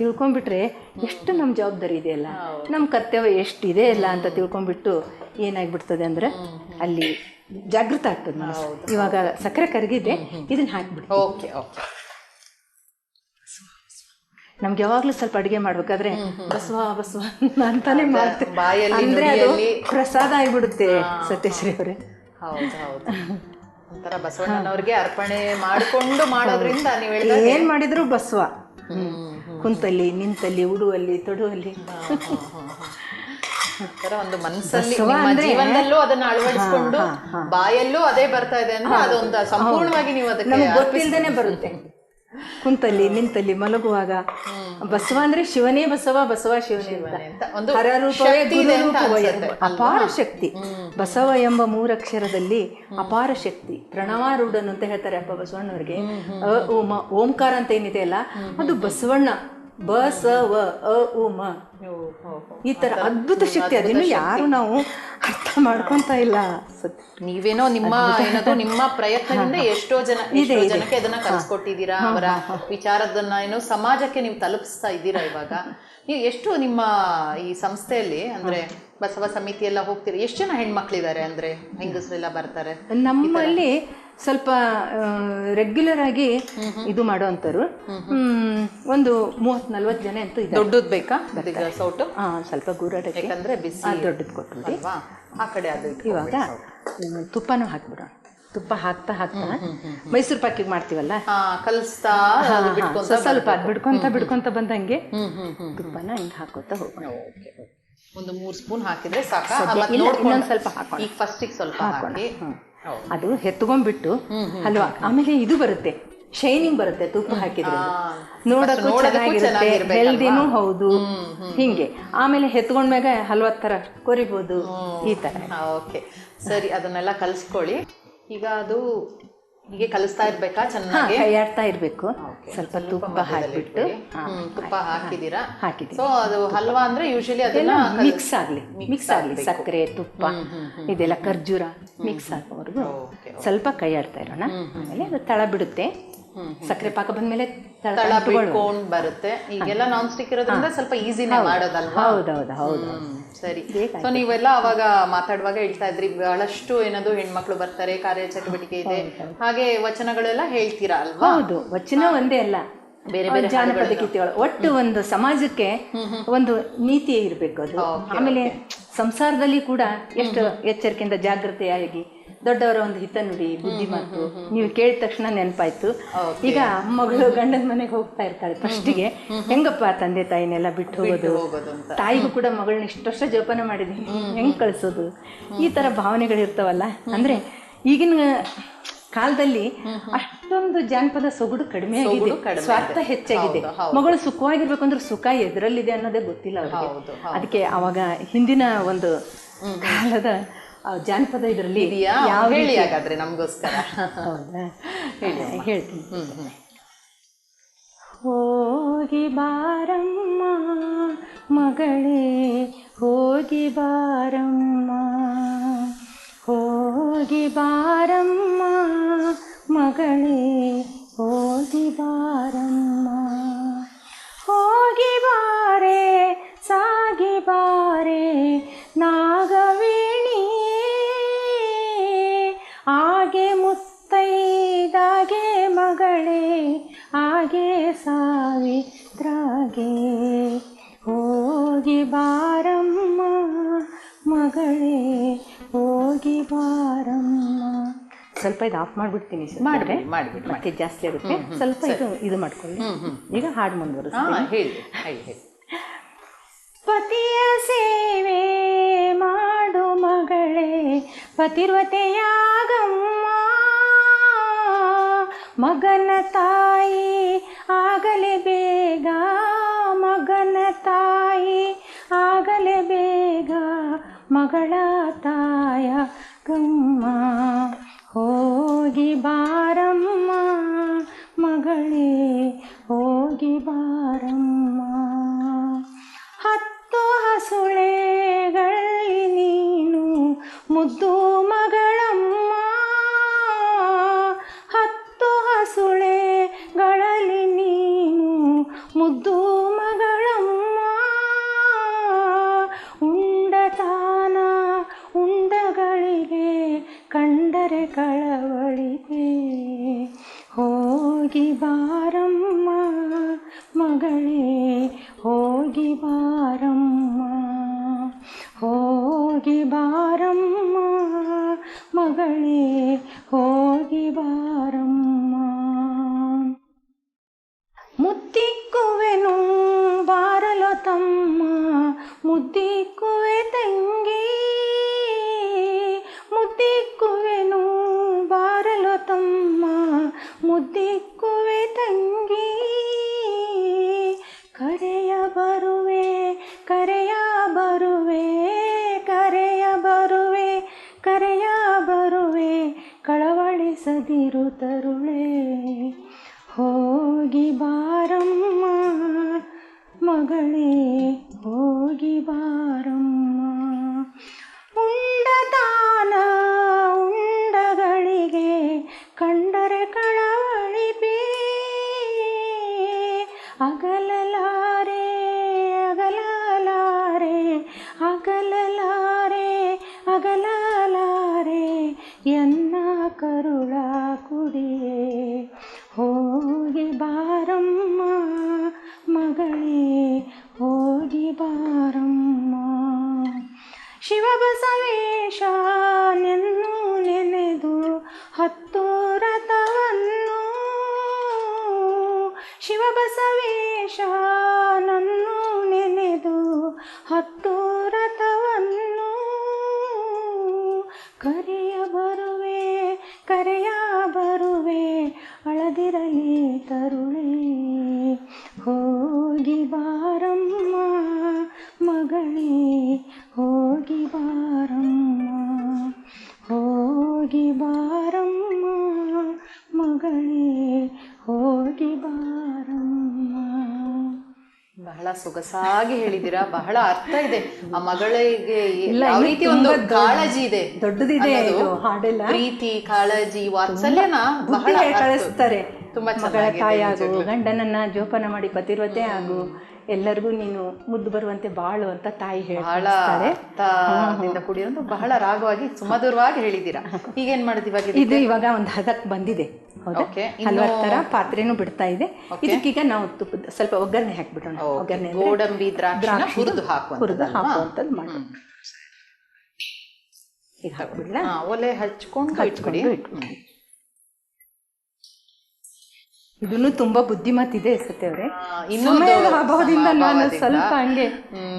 ತಿಳ್ಕೊಂಡ್ಬಿಟ್ರೆ ಎಷ್ಟು ನಮ್ಮ ಜವಾಬ್ದಾರಿ ಇದೆಯಲ್ಲ? ನಮ್ಮ ಕರ್ತವ್ಯ ಎಷ್ಟಿದೆ ಅಲ್ಲ ಅಂತ ತಿಳ್ಕೊಂಡ್ಬಿಟ್ಟು ಏನಾಗ್ಬಿಡ್ತದೆ ಅಂದರೆ ಅಲ್ಲಿ ಜಾಗೃತ ಆಗ್ತದೆ ಮನಸ್ಸು. ಇವಾಗ ಸಕ್ಕರೆ ಕರಗಿದೆ ಇದನ್ನ ಹಾಕ್ಬಿಡಿ ಓಕೆ ಓಕೆ. ನಮ್ಗೆ ಯಾವಾಗ್ಲೂ ಸ್ವಲ್ಪ ಅಡುಗೆ ಮಾಡ್ಬೇಕಾದ್ರೆ ಬಸವ ಬಸವ ಅಂತಾನೆ ಮಾಡ್ತೇವೆ ಅಂದ್ರೆ ಅದು ಪ್ರಸಾದ ಆಗ್ಬಿಡುತ್ತೆ ಸತ್ಯಶ್ರೀ ಅವರೇ. ಒಂಥರ ಬಸವಣ್ಣನವ್ರಿಗೆ ಅರ್ಪಣೆ ಮಾಡಿಕೊಂಡು ಮಾಡೋದ್ರಿಂದ ನೀವು ಏನ್ ಮಾಡಿದ್ರು ಬಸವ. ಕುಂತಲ್ಲಿ ನಿಂತಲ್ಲಿ ಉಡುವಲ್ಲಿ ತೊಡುವಲ್ಲಿ. ಒಂಥರ ಒಂದು ಮನಸ್ಸಲ್ಲಿ ನಿಮ್ಮ ಜೀವನದಲ್ಲೂ ಅದನ್ನ ಅಳವಡಿಸ್ಕೊಂಡು ಬಾಯಲ್ಲೂ ಅದೇ ಬರ್ತಾ ಇದೆ ಅಂದ್ರೆ ಅದೊಂದು ಸಂಪೂರ್ಣವಾಗಿ ನೀವು ಅದಕ್ಕೆ ನಮ್ಗೆ ಗೊತ್ತಿಲ್ದೇನೆ ಬರುತ್ತೆ. ಕುಂತಲ್ಲಿ ನಿಂತಲ್ಲಿ ಮಲಗುವಾಗ ಬಸವ ಅಂದ್ರೆ ಶಿವನೇ ಬಸವ ಬಸವ ಶಿವನೇ ಅಂತ. ಅಪಾರ ಶಕ್ತಿ. ಬಸವ ಎಂಬ ಮೂರಕ್ಷರದಲ್ಲಿ ಅಪಾರ ಶಕ್ತಿ. ಪ್ರಣವಾರೂಢನು ಅಂತ ಹೇಳ್ತಾರೆ ಅಪ್ಪ ಬಸವಣ್ಣವರಿಗೆ. ಓಂಕಾರ ಅಂತ ಏನಿದೆ ಅಲ್ಲ ಅದು ಬಸವಣ್ಣ. ಬಸವ ಸ ವ ಅ ಉ ಮ ಈ ತರ ಅದ್ಭುತ ಶಕ್ತಿ ಅದನ್ನು ಯಾರು ನಾವು ಅರ್ಥ ಮಾಡ್ಕೊಂತ ಇಲ್ಲ. ನೀವೇನೋ ನಿಮ್ಮ ಏನದು ನಿಮ್ಮ ಪ್ರಯತ್ನದಿಂದ ಎಷ್ಟೋ ಜನ ಎಷ್ಟೋ ಜನಕ್ಕೆ ಅದನ್ನ ಕಲಿಸ್ಕೊಟ್ಟಿದ್ದೀರಾ ಅವರ ವಿಚಾರದನ್ನ ಏನೋ ಸಮಾಜಕ್ಕೆ ನೀವು ತಲುಪಿಸ್ತಾ ಇದ್ದೀರಾ ಇವಾಗ? ನೀವು ಎಷ್ಟು ನಿಮ್ಮ ಈ ಸಂಸ್ಥೆಯಲ್ಲಿ ಅಂದ್ರೆ ಬಸವ ಸಮಿತಿ ಎಲ್ಲ ಹೋಗ್ತೀರಿ ಎಷ್ಟು ಜನ ಹೆಣ್ಮಕ್ಳಿದ್ದಾರೆ ಅಂದ್ರೆ ಹೆಂಗಸರೆಲ್ಲ ಬರ್ತಾರೆ? ನಮ್ಮಲ್ಲಿ ಸ್ವಲ್ಪ ರೆಗ್ಯುಲರ್ ಆಗಿ ಇದು ಮಾಡುವಂತರು ಹ್ಮ್, ಒಂದು ಮೂವತ್ ನಲ್ವತ್ತು ಜನ ಅಂತೂ ದೊಡ್ಡದ್ ಬೇಕಾ? ಸೌಟು ಸ್ವಲ್ಪ ಗೂರಾಟಕ್ಕೆ ಯಾಕಂದ್ರೆ ಬಿಸಿ ದೊಡ್ಡದು ಕೊಟ್ಬಿಡಿ. ಆ ಕಡೆ ಅದು ಇವಾಗ ತುಪ್ಪನೂ ಹಾಕ್ಬಿಡೋಣ. ತುಪ್ಪ ಹಾಕ್ತಾ ಹಾಕ್ತಾ ಮೈಸೂರು ಪಾಕಿಗೆ ಮಾಡ್ತೀವಲ್ಲ? ಹಾ ಕಲಿಸ್ತಾ ಸ್ವಲ್ಪ ಅದು ಬಿಡ್ಕೊಂತ ಬಿಡ್ಕೊಂತ ಬಂದಂಗೆ ತುಪ್ಪನ ಹಿಂಗೆ ಹಾಕೋತಾ ಹೋಗೋಣ. ಒಂದು ಮೂರ್ ಸ್ಪೂನ್ ಹಾಕಿದ್ರೆ ಸಾಕು? ಇನ್ನೊಂದು ಸ್ವಲ್ಪ ಹಾಕೋಣ. ಈಗ ಫಸ್ಟಿಗೆ ಸ್ವಲ್ಪ ಹಾಕಿ. ಹ್ಮ್. ಅದು ಹೆತ್ಕೊಂಡ್ಬಿಟ್ಟು ಹಲ್ವಾ. ಆಮೇಲೆ ಇದು ಬರುತ್ತೆ. ಶೈನಿಂಗ್ ಬರುತ್ತೆ ತುಪ್ಪ ಹಾಕಿದ್ರೆ ನೋಡಕ್ಕೂ ಚೆನ್ನಾಗಿರುತ್ತೆ. ಹೆಲ್ದಿನೂ ಹೌದು. ಹಿಂಗೆ. ಆಮೇಲೆ ಹೆತ್ಕೊಂಡ್ಮ್ಯಾಗ ಹಲ್ವಾ ತರ ಕೊರಿಬೋದು ಈ ತರ. ಓಕೆ. ಸರಿ ಅದನ್ನೆಲ್ಲ ಕಲ್ಸ್ಕೊಳ್ಳಿ. ಈಗ ಅದು ಹೀಗೆ ಕಲಿಸ್ತಾ ಇರ್ಬೇಕಾ ಚೆನ್ನಾಗಿ? ಕೈಯಾಡ್ತಾ ಇರ್ಬೇಕು. ಸ್ವಲ್ಪ ತುಪ್ಪ ಹಾಕಿಬಿಟ್ಟು. ತುಪ್ಪ ಹಾಕಿದೀರಾ ಹಾಕಿದ್ದೀನಿ ಸೊ ಅದು ಹಲ್ವಾ ಅಂದ್ರೆ ಯೂಶಲಿ ಅದೆಲ್ಲ ಮಿಕ್ಸ್ ಆಗ್ಲಿ. ಮಿಕ್ಸ್ ಆಗ್ಲಿ. ಸಕ್ಕರೆ ತುಪ್ಪ. ಇದೆಲ್ಲ ಖರ್ಜೂರ ಮಿಕ್ಸ್ ಆಗೋವರೆಗೂ ಸ್ವಲ್ಪ ಕೈಯಾಡ್ತಾ ಇರೋಣ. ಆಮೇಲೆ ಅದು ತಳ ಬಿಡುತ್ತೆ ಸಕ್ಕರೆ ಪಾಕ ಬಂದ್ಮೇಲೆ ತಳ ಬರುತ್ತೆ. ಈಗೆಲ್ಲ ನಾನ್ ಸ್ಟಿಕ್ ಇರೋದ್ರಿಂದ ಸ್ವಲ್ಪ ಈಸಿನೇ ಮಾಡೋದಲ್ವಾ? ಹೌದೌದು ಹೌದು ಸರಿ. ಸೊ ನೀವೆಲ್ಲ ಅವಾಗ ಮಾತಾಡುವಾಗ ಹೇಳ್ತಾ ಇದ್ರಿ ಬಹಳಷ್ಟು ಏನದು ಹೆಣ್ಮಕ್ಳು ಬರ್ತಾರೆ ಕಾರ್ಯ ಚಟುವಟಿಕೆ ಇದೆ. ಹಾಗೆ ವಚನಗಳೆಲ್ಲ ಹೇಳ್ತೀರಾ ಅಲ್ವಾ? ಹೌದು ವಚನ ಒಂದೇ ಅಲ್ಲ. ಬೇರೆ ಬೇರೆ ಜಾನಪದ ಗೀತೆಗಳು. ಒಟ್ಟು ಒಂದು ಸಮಾಜಕ್ಕೆ ಒಂದು ನೀತಿ ಇರಬೇಕು ಅದು. ಆಮೇಲೆ ಸಂಸಾರದಲ್ಲಿ ಕೂಡ ಎಷ್ಟು ಎಚ್ಚರಿಕೆಯಿಂದ ಜಾಗೃತೆಯಾಗಿ ದೊಡ್ಡವರ ಒಂದು ಹಿತನುಡಿ ಬುದ್ಧಿ ಮಾತು. ನೀವು ಕೇಳಿದ ತಕ್ಷಣ ನೆನಪಾಯ್ತು. ಈಗ ಮಗಳು ಗಂಡನ ಮನೆಗೆ ಹೋಗ್ತಾ ಇರ್ತಾಳೆ ಫಸ್ಟಿಗೆ ಹೆಂಗಪ್ಪ ತಂದೆ ತಾಯಿನೆಲ್ಲ ಬಿಟ್ಟು ಹೋಗೋದು? ತಾಯಿಗೂ ಕೂಡ ಮಗಳನ್ನ ಇಷ್ಟು ವರ್ಷ ಜೋಪಾನ ಮಾಡಿದೀನಿ ಹೆಂಗ್ ಕಳಿಸೋದು? ಈ ತರ ಭಾವನೆಗಳು ಇರ್ತಾವಲ್ಲ? ಅಂದ್ರೆ ಈಗಿನ ಕಾಲದಲ್ಲಿ ಅಷ್ಟೊಂದು ಜಾನಪದ ಸೊಗಡು ಕಡಿಮೆ ಆಗಿದೆ. ಸ್ವಾರ್ಥ ಹೆಚ್ಚಾಗಿದೆ. ಮಗಳು ಸುಖವಾಗಿರ್ಬೇಕು ಅಂದ್ರೆ ಸುಖ ಎದರಲ್ಲಿದೆ ಅನ್ನೋದೇ ಗೊತ್ತಿಲ್ಲ ಅದಕ್ಕೆ ಅವಾಗ ಹಿಂದಿನ ಒಂದು ಕಾಲದ ಜಾನಪದ ಇದರಲ್ಲಿ ಇದೆಯಾ? ಹೇಳಿ ಹಾಗಾದ್ರೆ ನಮಗೋಸ್ಕರ. ಹೌದಾ? ಹೇಳ್ತೀನಿ. ಹೋಗಿ ಬಾರಮ್ಮ ಮಗಳೇ ಹೋಗಿ ಬಾರಮ್ಮ. ಹೋಗಿ ಬಾರಮ್ಮ ಮಗಳೇ ಹೋಗಿ ಬಾರಮ್ಮ. ಹೋಗಿ ಬಾರಮ್ಮ. ಸ್ವಲ್ಪ ಇದು ಆಫ್ ಮಾಡ್ಬಿಡ್ತೀನಿ ಮಾಡ್ಬಿಡಿ ಮಾಡ್ಬಿಡಿ ಮತ್ತೆ ಜಾಸ್ತಿ ಆಗುತ್ತೆ. ಸ್ವಲ್ಪ ಇದು ಇದು ಮಾಡ್ಕೊಳ್ಳಿ. ಈಗ ಹಾಡು ಮುಂದುವರಿಸ್ತೀನಿ ಹೇಳಿ. ಪತಿಯ ಸೇವೆ ಮಾಡು ಮಗಳೇ ಪತಿರ್ವತೆಯಾಗಮ್ಮ. ಮಗನ ತಾಯಿ ಆಗಲೇ ಬೇಗ ಮಗನ ತಾಯಿ ಆಗಲೇ ಬೇಗ ಮಗಳ ತಾಯ ಗಮ್ಮ ಹೋಗಿ ಬಾರಮ್ಮ ಮಗಳೇ ಹೋಗಿ ಬಾರಮ್ಮ. ಹತ್ತು ಹಸುಳೆಗಳಲ್ಲಿ ನೀನು ಮುದ್ದು ಎನ್ನ ಕರುಳ ಕುಡಿಯೇ ಹೋಗಿ ಬಾರಮ್ಮ ಮಗಳೇ, ಹೋಗಿ ಬಾರಮ್ಮ. ಶಿವಬಸವೇಶ ನೆನ್ನು ನೆನೆದು ಹತ್ತು ರಥವನ್ನು. ಶಿವಬಸವೇಶ ನನ್ನು ನೆನೆದು ಹತ್ತು ಅಳದಿರಲಿ ತರುಳೆ. ಹೋಗಿ ಬಾರಮ್ಮ ಮಗಳೇ ಹೋಗಿ ಬಾರಮ್ಮ. ಹೋಗಿ ಬಾರಮ್ಮ ಮಗಳೇ ಹೋಗಿ ಬಾರಮ್ಮ. ಬಹಳ ಸೊಗಸಾಗಿ ಹೇಳಿದ್ದೀರಾ ಬಹಳ ಅರ್ಥ ಇದೆ. ಆ ಮಗಳಿಗೆ ಯಾವ ರೀತಿ ಒಂದು ಕಾಳಜಿ ಇದೆ ದೊಡ್ಡದಿದೆ ಹಾಡೆಲ್ಲ. ಪ್ರೀತಿ ಕಾಳಜಿ ವಾತ್ಸಲ್ಯನ ಬಹಳ ಕಳಿಸ್ತಾರೆ. ತುಂಬಾ ಮಗಳ ತಾಯಿ ತಾಯಾಗು ಗಂಡನನ್ನ ಜೋಪಾನ ಮಾಡಿ ಪತಿರ್ವತೆ ಆಗು ಎಲ್ಲರಿಗೂ ನೀನು ಮುದ್ದು ಬರುವಂತೆ ಬಾಳು ಅಂತ ತಾಯಿ ಹೇಳಿ ಹೇಳ್ತಾರೆ ಕೂಡಿರೋದು. ಬಹಳ ರಾಗವಾಗಿ ಸುಮಧುರವಾಗಿ ಹೇಳಿದ್ದೀರಾ. ಈಗೇನ್ ಮಾಡಿದ್ ಇವಾಗ ಇದು ಇವಾಗ ಒಂದು ಹದಕ್ಕೆ ಬಂದಿದೆ. ಹಲವಾರು ತರ ಪಾತ್ರೆನೂ ಬಿಡ್ತಾ ಇದೆ. ಇದಕ್ಕೀಗ ನಾವು ತುಪ್ಪದ ಸ್ವಲ್ಪ ಒಗ್ಗರಣೆ ಹಾಕ್ಬಿಡೋಣ. ಒಗ್ಗರಣೆ ಗೋಡಂಬಿ ದ್ರಾಕ್ಷಿನ ಹುರಿದು ಹುರಿದು ಹಾಕುವಂಥದ್ದು ಹಾಕುವಂಥದ್ದು ಮಾಡಿ ಈಗ ಹಾಕ್ಬಿಡ್ಲಾ? ಒಲೆ ಹಚ್ಕೊಂಡು ಹಚ್ಕೊಂಡು ಇಟ್ಬಿಡಿ. ಇದನ್ನು ತುಂಬಾ ಬುದ್ಧಿಮತ್ತಿದೆ ಸತ್ಯ ಅವರೇ. ಅಭಾವದಿಂದ ನಾನು ಸ್ವಲ್ಪ ಹಂಗೆ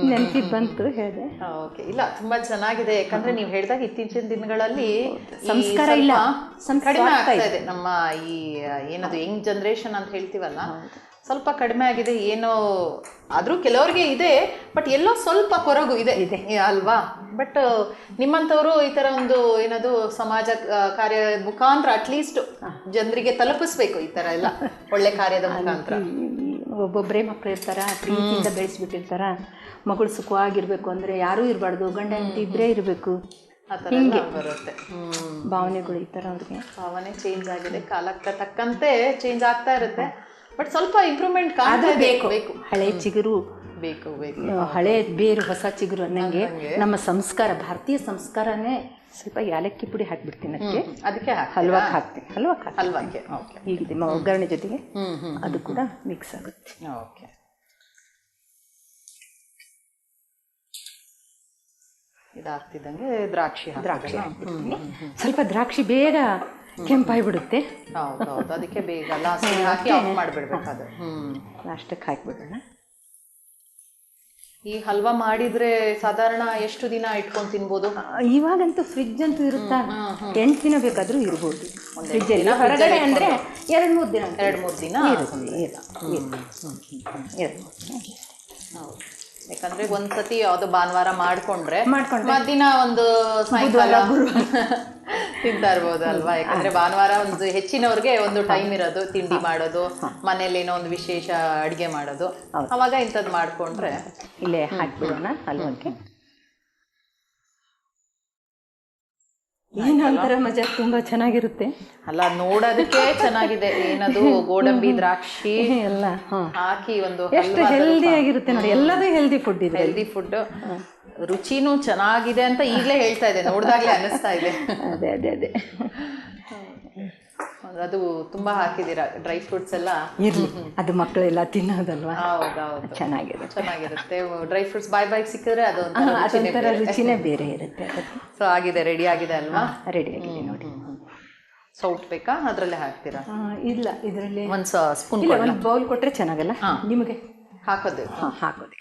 ನೆನಪಿಗೆ ಬಂತು ಹೇಳಿದೆ. ಓಕೆ. ಇಲ್ಲ ತುಂಬಾ ಚೆನ್ನಾಗಿದೆ. ಯಾಕಂದ್ರೆ ನೀವು ಹೇಳಿದಾಗ ಇತ್ತೀಚಿನ ದಿನಗಳಲ್ಲಿ ಸಂಸ್ಕಾರ ಇಲ್ಲ. ಕಡಿಮೆ ಆಗ್ತಾ ಇದೆ. ನಮ್ಮ ಈ ಏನದು ಯಂಗ್ ಜನರೇಷನ್ ಅಂತ ಹೇಳ್ತೀವಲ್ಲ? ಸ್ವಲ್ಪ ಕಡಿಮೆ ಆಗಿದೆ ಏನೋ ಆದರೂ ಕೆಲವರಿಗೆ ಇದೆ ಬಟ್ ಎಲ್ಲೋ ಸ್ವಲ್ಪ ಕೊರಗು ಇದೆ. ಇದೆ ಅಲ್ವಾ? ಬಟ್ ನಿಮ್ಮಂಥವರು ಈ ಥರ ಒಂದು ಏನದು ಸಮಾಜ ಕಾರ್ಯ ಮುಖಾಂತರ ಅಟ್ಲೀಸ್ಟ್ ಜನರಿಗೆ ತಲುಪಿಸ್ಬೇಕು ಈ ಥರ ಎಲ್ಲ ಒಳ್ಳೆ ಕಾರ್ಯದ ಮುಖಾಂತರ. ಒಬ್ಬೊಬ್ಬರೇ ಮಕ್ಕಳು ಇರ್ತಾರ? ಪ್ರೀತಿಯಿಂದ ಬೆಳೆಸ್ಬಿಟ್ಟಿರ್ತಾರ? ಮಗಳು ಸುಖವಾಗಿರ್ಬೇಕು ಅಂದರೆ ಯಾರೂ ಇರಬಾರ್ದು ಗಂಡ ಹೆಂಡತಿ ಇಬ್ಬರೇ ಇರಬೇಕು. ಆ ಥರ ಬರುತ್ತೆ. ಭಾವನೆಗಳು ಈ ಥರ ಅವ್ರಿಗೆ. ಭಾವನೆ ಚೇಂಜ್ ಆಗಿದೆ ಕಾಲಕ್ಕೆ ತಕ್ಕಂತೆ ಚೇಂಜ್ ಆಗ್ತಾ ಇರುತ್ತೆ. ಬಟ್ ಸ್ವಲ್ಪ ಇಂಪ್ರೂವ್ಮೆಂಟ್ ಕಾಣ್ತಾ ಇದೆ ಬೇಕು. ಹಳೆ ಚಿಗುರು. ಬೇಕು ಬೇಕು. ಹಳೆ ಬೇರು ಹೊಸ ಚಿಗುರು ಅನ್ನಂಗೆ ನಮ್ಮ ಸಂಸ್ಕಾರ ಭಾರತೀಯ ಸಂಸ್ಕಾರನೇ ಸ್ವಲ್ಪ ಯಾಲಕ್ಕಿ ಪುಡಿ ಹಾಕ್ಬಿಡ್ತೀನಿ ಅದಕ್ಕೆ. ಅದಕ್ಕೆ ಹಲ್ವಾ ಹಲ್ವಾಕ್ ಹಾಕ್ತೀನಿ. ಹಲ್ವಾಕ್ ಹಲ್ವಾಕ್ಕೆ ಹೀಗಿದೆ ಒಗ್ಗರಣೆ ಜೊತೆಗೆ. ಅದು ಕೂಡ ಮಿಕ್ಸ್ ಆಗುತ್ತೆ. ಓಕೆ. ಇದಾಗ್ತಿದ್ದಂಗೆ ದ್ರಾಕ್ಷಿ ದ್ರಾಕ್ಷಿ? ಸ್ವಲ್ಪ ದ್ರಾಕ್ಷಿ ಬೇಗ ಕೆಂಪಾಗ್ಬಿಡುತ್ತೆ ಹೌದು ಹೌದು ಅದಕ್ಕೆ ಬೇಗ ಲಾಸ್ಟ್ ಹಾಕಿ ಆಫ್ ಮಾಡಿಬಿಡ್ಬೇಕು ಅದು. ಲಾಸ್ಟಕ್ಕೆ ಹಾಕಿಬಿಡೋಣ. ಈ ಹಲ್ವಾ ಮಾಡಿದ್ರೆ ಸಾಧಾರಣ ಎಷ್ಟು ದಿನ ಇಟ್ಕೊಂಡು ತಿನ್ಬೋದು? ಇವಾಗಂತೂ ಫ್ರಿಜ್ ಅಂತೂ ಇರುತ್ತಾ ಎಂಟು ದಿನ ಬೇಕಾದ್ರೂ ಇರ್ಬೋದು. ಫ್ರಿಜ್ ಅಲ್ಲಿ ಹೊರಗಡೆ ಅಂದ್ರೆ ಎರಡು ಮೂರು ದಿನ. ಎರಡು ಮೂರು ದಿನ. ಎರಡು ಮೂರು ದಿನ. ಹೌದು. ಯಾಕಂದ್ರೆ ಒಂದ್ಸತಿ ಯಾವ್ದೋ ಭಾನುವಾರ ಮಾಡ್ಕೊಂಡ್ರೆ ಮಾಡ್ಕೊಂಡ್ರೆ. ಮಧ್ಯಾಹ್ನ ಒಂದು ಸಾಯಂಕಾಲ ತಿಂತಾ ಇರ್ಬೋದು ಅಲ್ವಾ? ಯಾಕಂದ್ರೆ ಭಾನುವಾರ ಒಂದು ಹೆಚ್ಚಿನವ್ರಿಗೆ ಒಂದು ಟೈಮ್ ಇರೋದು ತಿಂಡಿ ಮಾಡೋದು ಮನೇಲಿ ಏನೋ ಒಂದು ವಿಶೇಷ ಅಡಿಗೆ ಮಾಡೋದು. ಅವಾಗ ಇಂಥದ್ದು ಮಾಡ್ಕೊಂಡ್ರೆ ಇಲ್ಲೇ ಹಾಕ್ಬಿಡೋಣ. ಏನಂತರ ಮಜಾ ತುಂಬಾ ಚೆನ್ನಾಗಿರುತ್ತೆ. ಅಲ್ಲ ನೋಡೋದಕ್ಕೆ ಚೆನ್ನಾಗಿದೆ. ಏನದು ಗೋಡಂಬಿ ದ್ರಾಕ್ಷಿ ಎಲ್ಲ ಹಾಕಿ ಒಂದು ಎಷ್ಟು ಹೆಲ್ದಿ ಆಗಿರುತ್ತೆ ನೋಡಿ ಎಲ್ಲದೂ ಹೆಲ್ದಿ ಫುಡ್ ಇದೆ. ಹೆಲ್ದಿ ಫುಡ್ ರುಚಿನೂ ಚೆನ್ನಾಗಿದೆ ಅಂತ ಈಗಲೇ ಹೇಳ್ತಾ ಇದೆ ನೋಡಿದಾಗ್ಲೇ ಅನಿಸ್ತಾ ಇದೆ. ಅದೇ ಅದೇ ಅದೇ. ಅದು ತುಂಬಾ ಹಾಕಿದ್ದೀರಾ? ಡ್ರೈ ಫ್ರೂಟ್ಸ್ ಎಲ್ಲ? ಇರ್ಲಿ. ಅದು ಮಕ್ಕಳೆಲ್ಲ ತಿನ್ನೋದಲ್ವಾ? ಹೌದೌದು. ಚೆನ್ನಾಗಿದೆ ಚೆನ್ನಾಗಿರುತ್ತೆ. ಡ್ರೈ ಫ್ರೂಟ್ಸ್ ಬಾಯ್ ಬಾಯ್ ಸಿಕ್ಕಿದ್ರೆ ಅದು ಅದೊಂಥರ ರುಚಿನೇ ಬೇರೆ. ಇರುತ್ತೆ ಸೊ ಆಗಿದೆ ರೆಡಿ ಆಗಿದೆ ಅಲ್ವಾ? ರೆಡಿ ಆಗಿದೆ ನೋಡಿ. ಸೌಟ್ ಬೇಕಾ? ಅದರಲ್ಲೇ ಹಾಕ್ತೀರಾ? ಇಲ್ಲ ಇದರಲ್ಲಿ ಒಂದು ಸ್ಪೂನ್ ಒಂದು ಬೌಲ್ ಕೊಟ್ಟರೆ ಚೆನ್ನಾಗಲ್ಲ? ನಿಮಗೆ? ಹಾಕೋದು. ಹಾಕೋದೆ.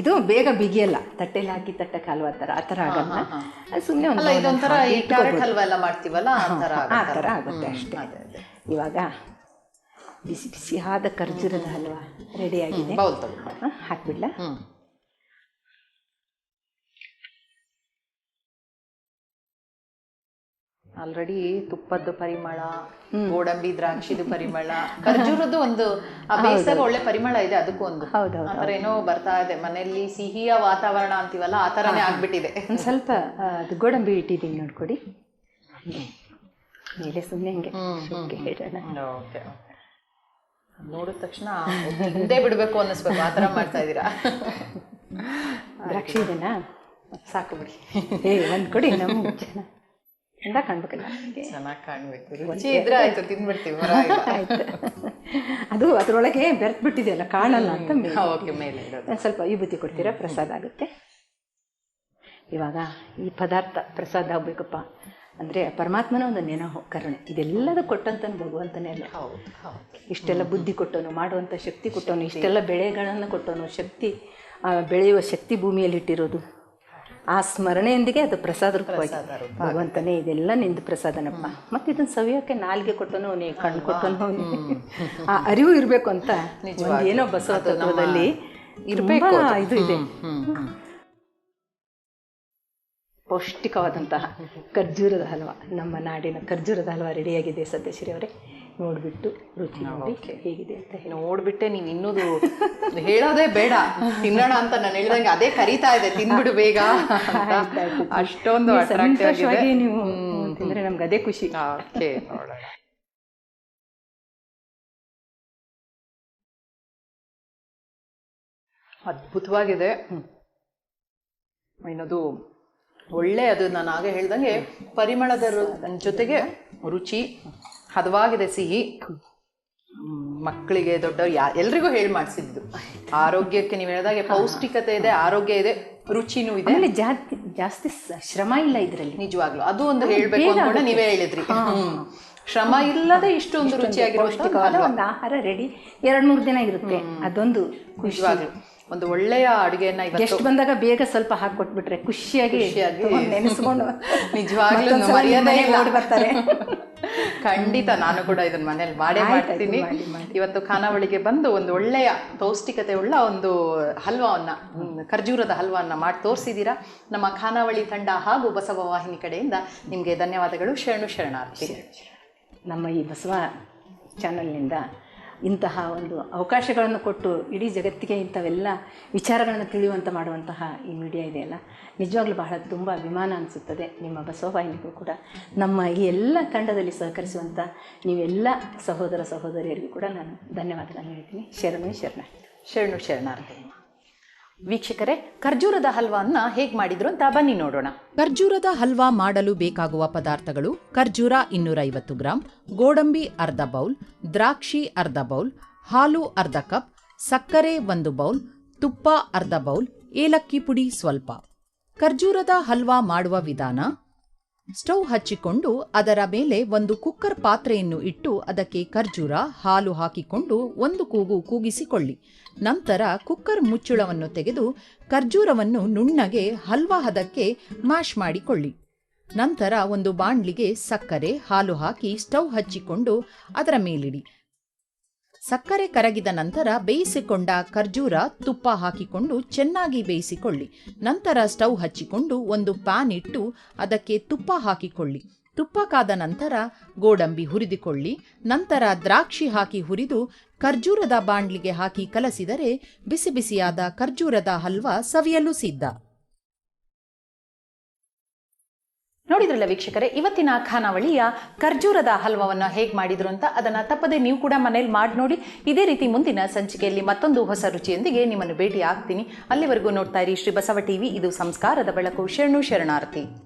ಇದು ಬೇಗ ಬಿಗಿಯಲ್ಲ ತಟ್ಟೆಲಿ ಹಾಕಿ ತಟ್ಟಕ್ಕೆ ಹಲ್ವಾ ಥರ ಆ ಥರ ಆಗಲ್ಲ. ಸುಮ್ಮನೆ ಒಂದು ಇದೊಂಥರ ಕ್ಯಾರೆಟ್ ಹಲ್ವಾ ಎಲ್ಲ ಮಾಡ್ತೀವಲ್ಲ ಆ ಥರ ಆ ಥರ ಆಗುತ್ತೆ ಅಷ್ಟೇ. ಇವಾಗ ಬಿಸಿ ಬಿಸಿಯಾದ ಖರ್ಜೂರದ ಹಲ್ವಾ ರೆಡಿ ಆಗಿದೆ. ಹಾಕ್ಬಿಡ್ಲಾ? ಆಲ್ರೆಡಿ ತುಪ್ಪದ್ದು ಪರಿಮಳ ಗೋಡಂಬಿ ದ್ರಾಕ್ಷಿದು ಪರಿಮಳ ಖರ್ಜೂರದ್ದು ಒಂದು ಆ ಬೇಯಿಸಿದಾಗ ಒಳ್ಳೆ ಪರಿಮಳ ಇದೆ ಅದಕ್ಕೂ ಒಂದು. ಆತರ ಏನೋ ಬರ್ತಾ ಇದೆ. ಮನೆಯಲ್ಲಿ ಸಿಹಿಯ ವಾತಾವರಣ ಅಂತೀವಲ್ಲ ಆ ಥರನೇ ಆಗ್ಬಿಟ್ಟಿದೆ. ಒಂದು ಸ್ವಲ್ಪ ಅದು ಗೋಡಂಬಿ ಇಟ್ಟಿದ್ದೀನಿ ನೋಡ್ಕೊಡಿ. ಮೇಲೆ ಸುಮ್ಮನೆ ಹಿಂಗೆ. ಓಕೆ. ನೋಡಿದ ತಕ್ಷಣ ಹಿಂದೆ ಬಿಡಬೇಕು ಅನ್ನಿಸ್ಬೇಕು. ಆ ಥರ ಮಾಡ್ತಾ ಇದ್ದೀರಾ? ದ್ರಾಕ್ಷಿ ಇದೆನಾ? ಸಾಕು ಬಿಡಿ. ಏ ಒಂದು ಕೊಡಿ ನಮ್ಮ ಚಂದ ಕಾಣ್ಬೇಕಲ್ಲ ಚೆನ್ನಾಗಿ ಕಾಣ್ಬೇಕು. ರುಚಿ ಇದ್ರೆ ಆಯ್ತು ತಿನ್ಬಿಡ್ತೀವಿ ಆಯ್ತು. ಅದು ಅದರೊಳಗೆ ಬೆರ್ತ್ ಬಿಟ್ಟಿದೆಯಲ್ಲ ಕಾಣಲ್ಲ ಅಂತ ಮೇಲೆ ಓಕೆ ಮೇಲೆ ಇಡೋದು. ಸ್ವಲ್ಪ ವಿಭೂತಿ ಕೊಡ್ತೀರಾ? ಪ್ರಸಾದ ಆಗುತ್ತೆ. ಇವಾಗ ಈ ಪದಾರ್ಥ ಪ್ರಸಾದ ಆಗ್ಬೇಕಪ್ಪ. ಅಂದರೆ ಪರಮಾತ್ಮನ ಒಂದು ನೆನಹು ಕರುಣೆ. ಇದೆಲ್ಲದೂ ಕೊಟ್ಟಂತನು ಭಗವಂತನೇ ಅಲ್ಲ. ಇಷ್ಟೆಲ್ಲ ಬುದ್ಧಿ ಕೊಟ್ಟೋನು ಮಾಡುವಂಥ ಶಕ್ತಿ ಕೊಟ್ಟವನು ಇಷ್ಟೆಲ್ಲ ಬೆಳೆಗಳನ್ನು ಕೊಟ್ಟವನು ಶಕ್ತಿ ಬೆಳೆಯುವ ಶಕ್ತಿ ಭೂಮಿಯಲ್ಲಿ ಇಟ್ಟಿರೋದು ಆ ಸ್ಮರಣೆಯೊಂದಿಗೆ ಅದು ಪ್ರಸಾದ ರೂಪವಾಗಿ ಭಗವಂತನೇ ಇದೆಲ್ಲ ನಿಂದು ಪ್ರಸಾದನಪ್ಪ. ಮತ್ತೆ ಇದನ್ನ ಸವಿಯೋಕೆ ನಾಲ್ಗೆ ಕೊಟ್ಟನು ಅವನೇ ಕಣ್ಣು ಕೊಟ್ಟನು ಆ ಅರಿವು ಇರಬೇಕು ಅಂತ ಏನೋ ಬಸವ ತತ್ವದಲ್ಲಿ ಇರಬೇಕು ಇದು ಇದೆ. ಪೌಷ್ಟಿಕವಾದಂತಹ ಖರ್ಜೂರದ ಹಲ್ವಾ. ನಮ್ಮ ನಾಡಿನ ಖರ್ಜೂರದ ಹಲ್ವ ರೆಡಿಯಾಗಿದೆ ಸತ್ಯಶ್ರೀ ಅವರೇ. ನೋಡಿಬಿಟ್ಟು ರುಚಿ ನೋಡಿ ಹೇಗಿದೆ ಅಂತ ಹೇಳಿ. ನೋಡ್ಬಿಟ್ಟೆ ನೀನ್ ಇನ್ನೂದು ಹೇಳೋದೇ ಬೇಡ. ತಿನ್ನೋಣ ಅಂತ ನಾನು ಹೇಳಿದಂಗೆ ಅದೇ ಕರೀತಾ ಇದೆ ತಿನ್ಬಿಡು ಬೇಗ. ಅಷ್ಟೊಂದು ಸಂತೋಷವಾಗಿ ನೀವು ತಿಂದರೆ ನಮ್ಗೆ ಅದೇ ಖುಷಿ. ಓಕೆ ನೋಡೋಣ. ಅದ್ಭುತವಾಗಿದೆ. ಏನದು ಒಳ್ಳೆ ಅದು ನಾನು ಆಗ ಹೇಳ್ದಂಗೆ ಪರಿಮಳದ ಜೊತೆಗೆ ರುಚಿ. ಹದವಾಗಿದೆ ಸಿಹಿ. ಮಕ್ಕಳಿಗೆ ದೊಡ್ಡವ್ರು ಯಾ ಎಲ್ರಿಗೂ ಹೇಳಿ ಮಾಡಿಸಿದ್ದು. ಆರೋಗ್ಯಕ್ಕೆ ನೀವು ಹೇಳಿದಾಗೆ ಪೌಷ್ಟಿಕತೆ ಇದೆ ಆರೋಗ್ಯ ಇದೆ ರುಚಿನೂ ಇದೆ. ಆಮೇಲೆ ಜಾಸ್ತಿ ಜಾಸ್ತಿ ಶ್ರಮ ಇಲ್ಲ ಇದರಲ್ಲಿ. ನಿಜವಾಗ್ಲು. ಅದು ಒಂದು ಹೇಳ್ಬೇಕು ಅನ್ಕೊಂಡೆ ನೀವೇ ಹೇಳಿದ್ರಿ. ಶ್ರಮ ಇಲ್ಲದೆ ಇಷ್ಟೊಂದು ರುಚಿಯಾಗಿರುವಂತ ಪೌಷ್ಟಿಕವಾದ ಒಂದು ಆಹಾರ ರೆಡಿ ಎರಡು ಮೂರು ದಿನ ಇರುತ್ತೆ. ಅದೊಂದು ಖುಷಿ. ಒಂದು ಒಳ್ಳೆಯ ಅಡುಗೆಯನ್ನ ಇವತ್ತು ಎಷ್ಟು ಬಂದಾಗ ಬೇಗ ಸ್ವಲ್ಪ ಹಾಕೊಟ್ಬಿಟ್ರೆ ಖುಷಿಯಾಗಿ ನೆನೆಸ್ಕೊಂಡು ನಿಜವಾಗ್ಲೂ ಬರ್ತಾರೆ. ಖಂಡಿತ ನಾನು ಕೂಡ ಇದನ್ನ ಮನೇಲಿ ಮಾಡೇ ಮಾಡ್ತೀನಿ. ಇವತ್ತು ಖಾನಾವಳಿಗೆ ಬಂದು ಒಂದು ಒಳ್ಳೆಯ ಪೌಷ್ಟಿಕತೆ ಉಳ್ಳ ಒಂದು ಹಲ್ವಾವನ್ನ ಖರ್ಜೂರದ ಹಲ್ವನ್ನ ಮಾಡಿ ತೋರಿಸಿದ್ದೀರಾ ನಮ್ಮ ಖಾನಾವಳಿ ತಂಡ ಹಾಗೂ ಬಸವ ವಾಹಿನಿ ಕಡೆಯಿಂದ ನಿಮಗೆ ಧನ್ಯವಾದಗಳು. ಶರಣು ಶರಣಾರ್ಥಿ. ನಮ್ಮ ಈ ಬಸವ ಚಾನಲ್ನಿಂದ ಇಂತಹ ಒಂದು ಅವಕಾಶಗಳನ್ನು ಕೊಟ್ಟು ಇಡೀ ಜಗತ್ತಿಗೆ ಇಂಥವೆಲ್ಲ ವಿಚಾರಗಳನ್ನು ತಿಳಿಯುವಂತ ಮಾಡುವಂತಹ ಈ ಮೀಡಿಯಾ ಇದೆಯಲ್ಲ ನಿಜವಾಗ್ಲೂ ಬಹಳ ತುಂಬ ಅಭಿಮಾನ ಅನಿಸುತ್ತದೆ. ನಿಮ್ಮ ಬಸವ ವಾಹಿನಿಗೂ ಕೂಡ ನಮ್ಮ ಈ ಎಲ್ಲ ತಂಡದಲ್ಲಿ ಸಹಕರಿಸುವಂಥ ನೀವೆಲ್ಲ ಸಹೋದರ ಸಹೋದರಿಯರಿಗೂ ಕೂಡ ನಾನು ಧನ್ಯವಾದಗಳನ್ನು ಹೇಳ್ತೀನಿ. ಶರಣು ಶರಣ. ಶರಣು ಶರಣಾರ್ಥಿ. ವೀಕ್ಷಕರೇ, ಖರ್ಜೂರದ ಹಲ್ವಾನ್ನ ಹೇಗೆ ಮಾಡಿದ್ರು ಅಂತ ಬನ್ನಿ ನೋಡೋಣ. ಖರ್ಜೂರದ ಹಲ್ವಾ ಮಾಡಲು ಬೇಕಾಗುವ ಪದಾರ್ಥಗಳು ಖರ್ಜೂರ ಇನ್ನೂರೈವತ್ತು ಗ್ರಾಂ, ಗೋಡಂಬಿ ಅರ್ಧ ಬೌಲ್, ದ್ರಾಕ್ಷಿ ಅರ್ಧ ಬೌಲ್, ಹಾಲು ಅರ್ಧ ಕಪ್, ಸಕ್ಕರೆ ಒಂದು ಬೌಲ್, ತುಪ್ಪ ಅರ್ಧ ಬೌಲ್, ಏಲಕ್ಕಿ ಪುಡಿ ಸ್ವಲ್ಪ. ಖರ್ಜೂರದ ಹಲ್ವಾ ಮಾಡುವ ವಿಧಾನ ಸ್ಟವ್ ಹಚ್ಚಿಕೊಂಡು ಅದರ ಮೇಲೆ ಒಂದು ಕುಕ್ಕರ್ ಪಾತ್ರೆಯನ್ನು ಇಟ್ಟು ಅದಕ್ಕೆ ಖರ್ಜೂರ, ಹಾಲು ಹಾಕಿಕೊಂಡು ಒಂದು ಕೂಗು ಕೂಗಿಸಿಕೊಳ್ಳಿ. ನಂತರ ಕುಕ್ಕರ್ ಮುಚ್ಚುಳವನ್ನು ತೆಗೆದು ಖರ್ಜೂರವನ್ನು ನುಣ್ಣಗೆ ಹಲ್ವಾ ಹದಕ್ಕೆ ಮ್ಯಾಶ್ ಮಾಡಿಕೊಳ್ಳಿ. ನಂತರ ಒಂದು ಬಾಣ್ಲಿಗೆ ಸಕ್ಕರೆ, ಹಾಲು ಹಾಕಿ ಸ್ಟವ್ ಹಚ್ಚಿಕೊಂಡು ಅದರ ಮೇಲಿಡಿ. ಸಕ್ಕರೆ ಕರಗಿದ ನಂತರ ಬೇಯಿಸಿಕೊಂಡ ಖರ್ಜೂರ ತುಪ್ಪ ಹಾಕಿಕೊಂಡು ಚೆನ್ನಾಗಿ ಬೇಯಿಸಿಕೊಳ್ಳಿ. ನಂತರ ಸ್ಟವ್ ಹಚ್ಚಿಕೊಂಡು ಒಂದು ಪ್ಯಾನ್ ಇಟ್ಟು ಅದಕ್ಕೆ ತುಪ್ಪ ಹಾಕಿಕೊಳ್ಳಿ. ತುಪ್ಪ ಕಾದ ನಂತರ ಗೋಡಂಬಿ ಹುರಿದುಕೊಳ್ಳಿ. ನಂತರ ದ್ರಾಕ್ಷಿ ಹಾಕಿ ಹುರಿದು ಖರ್ಜೂರದ ಬಾಂಡ್ಲಿಗೆ ಹಾಕಿ ಕಲಸಿದರೆ ಬಿಸಿ ಬಿಸಿಯಾದ ಖರ್ಜೂರದ ಹಲ್ವಾ ಸವಿಯಲು ಸಿದ್ಧ. ನೋಡಿದ್ರಲ್ಲ ವೀಕ್ಷಕರೇ, ಇವತ್ತಿನ ಖಾನಾವಳಿಯ ಖರ್ಜೂರದ ಹಲ್ವವನ್ನು ಹೇಗೆ ಮಾಡಿದ್ರು ಅಂತ ಅದನ್ನ ತಪ್ಪದೆ ನೀವು ಕೂಡ ಮನೇಲಿ ಮಾಡಿ ನೋಡಿ. ಇದೇ ರೀತಿ ಮುಂದಿನ ಸಂಚಿಕೆಯಲ್ಲಿ ಮತ್ತೊಂದು ಹೊಸ ರುಚಿಯೊಂದಿಗೆ ನಿಮ್ಮನ್ನು ಭೇಟಿ ಆಗ್ತೀನಿ ಅಲ್ಲಿವರೆಗೂ ನೋಡ್ತಾ ಇರಿ ಶ್ರೀ ಬಸವ ಟಿವಿ, ಇದು ಸಂಸ್ಕಾರದ ಬೆಳಕು. ಶರಣು ಶರಣಾರ್ಥಿ.